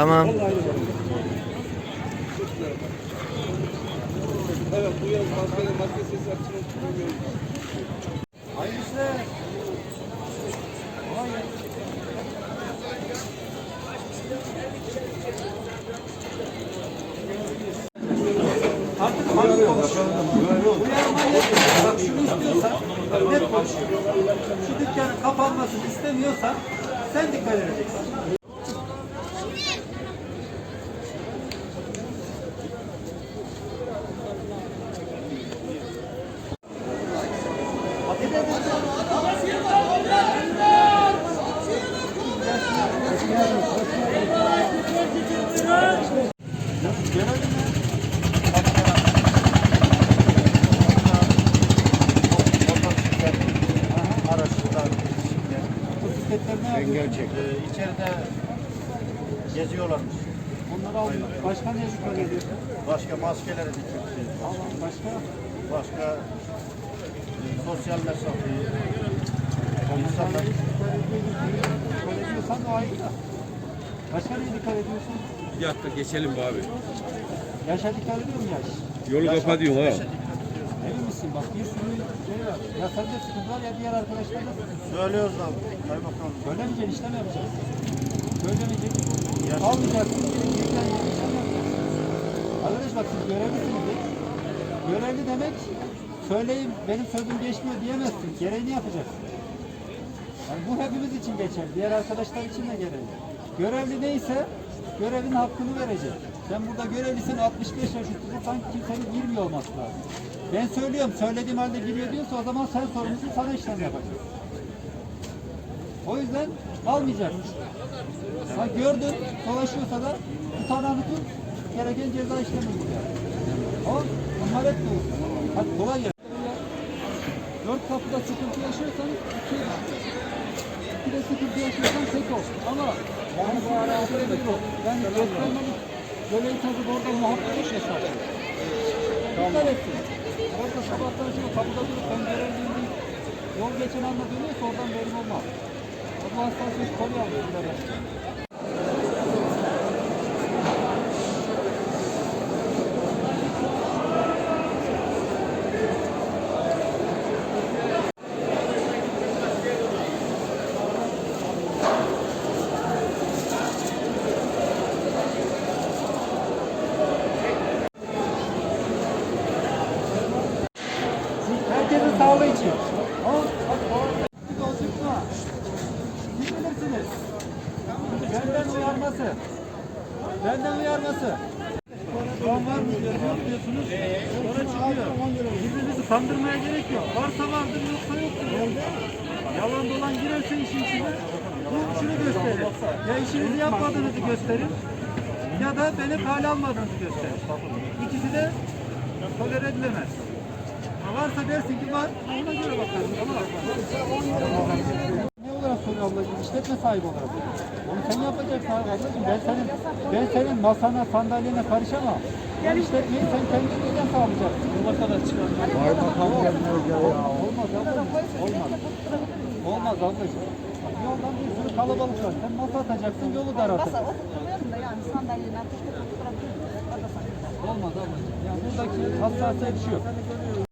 Tamam. Evet bu yaz maskeli maskesiz açılım kullanıyoruz. Hayırlı işler. Kolay gelsin. Artık panik konuş. Uyarma net. Bak şunu istiyorsan net konuş. Şu dükkanın kapanmasını istemiyorsan sen dikkat edeceksin. Yapıyor? gerçek. içeride geziyorlarmış. Onları al. Başka ne dikkat ediyorsun? Başka maskeleri dikkat Tamam başka? Başka e, sosyal mesafe. İnsanlar ayrı da. Başka neye dikkat ediyorsun? Bir dakika geçelim be abi. Yaşa dikkat ediyor musun yaş? Yolu kapatıyorsun ha. Emin misin? Bak bir sürü şey var. Ya sende sıkıntı var ya diğer arkadaşlarda sıkıntı. söylüyoruz da kaymakam. Söylemeyeceksin işlem yapacaksın. Söylemeyeceksin. Almayacaksın. Geriden yeni işlem yapacaksın. Arkadaş bak siz görevlisiniz. de. Görevli demek söyleyeyim benim sözüm geçmiyor diyemezsin. Gereğini yapacaksın. Yani bu hepimiz için geçer. Diğer arkadaşlar için de geçerli. Görevli neyse görevin hakkını verecek. Sen burada görevlisin 65 yaş üstünde sanki kimsenin girmiyor olması lazım. Ben söylüyorum söylediğim halde giriyor diyorsa o zaman sen sorumlusun sana işlem yapacaksın. O yüzden almayacaksın. Ha gördün dolaşıyorsa da tutanağını tut gereken ceza işlemi bulacak. Ama bunlar hep doğru. Hadi kolay gelsin. Dört kapıda sıkıntı yaşıyorsanız iki 18 yaşından tek ol. Ama ben bu ara tek ol. Ben göstermelik göleyi tadı orada muhabbet iş hesabı. Tamam. ettim. Orada sabahtan şimdi kapıda durup pencereye bindim. Yol geçen anda dönüyorsa oradan verim olmaz. Bu hastanesi kolye alıyor. Sağlığı için. Bak o olacaksa siz bilirsiniz. Benden uyarması. Benden uyarması. Kan var mı diyor, diyorsunuz. Sonra çıkıyor. Birbirinizi kandırmaya gerek yok. Varsa vardır, yoksa yoktur. Yalan dolan girerse işin içine bu şunu gösterir. Ya işinizi yapmadığınızı gösterir ya da beni kale almadığınızı gösterir. İkisi de tolere edilemez. Varsa dersin ki var, ona göre bakarız. Ama ne olarak soruyor ablacığım? İşletme sahibi olarak. Onu sen yapacaksın abi ablacığım. Ben senin, ben senin masana, sandalyene karışamam. Ben işletmeyi sen kendi elinden sağlayacaksın. Yola kadar çıkar. Kaymakam gelmiyor ya. Olmaz ablacığım. Olmaz. Olmaz ablacığım. Yoldan bir sürü kalabalık var. Sen masa atacaksın, yolu daraltacaksın. Masa oturtmuyorum da yani sandalyenin altında oturabilirim. Olmaz ablacığım. Yani buradaki hassasiyet şu.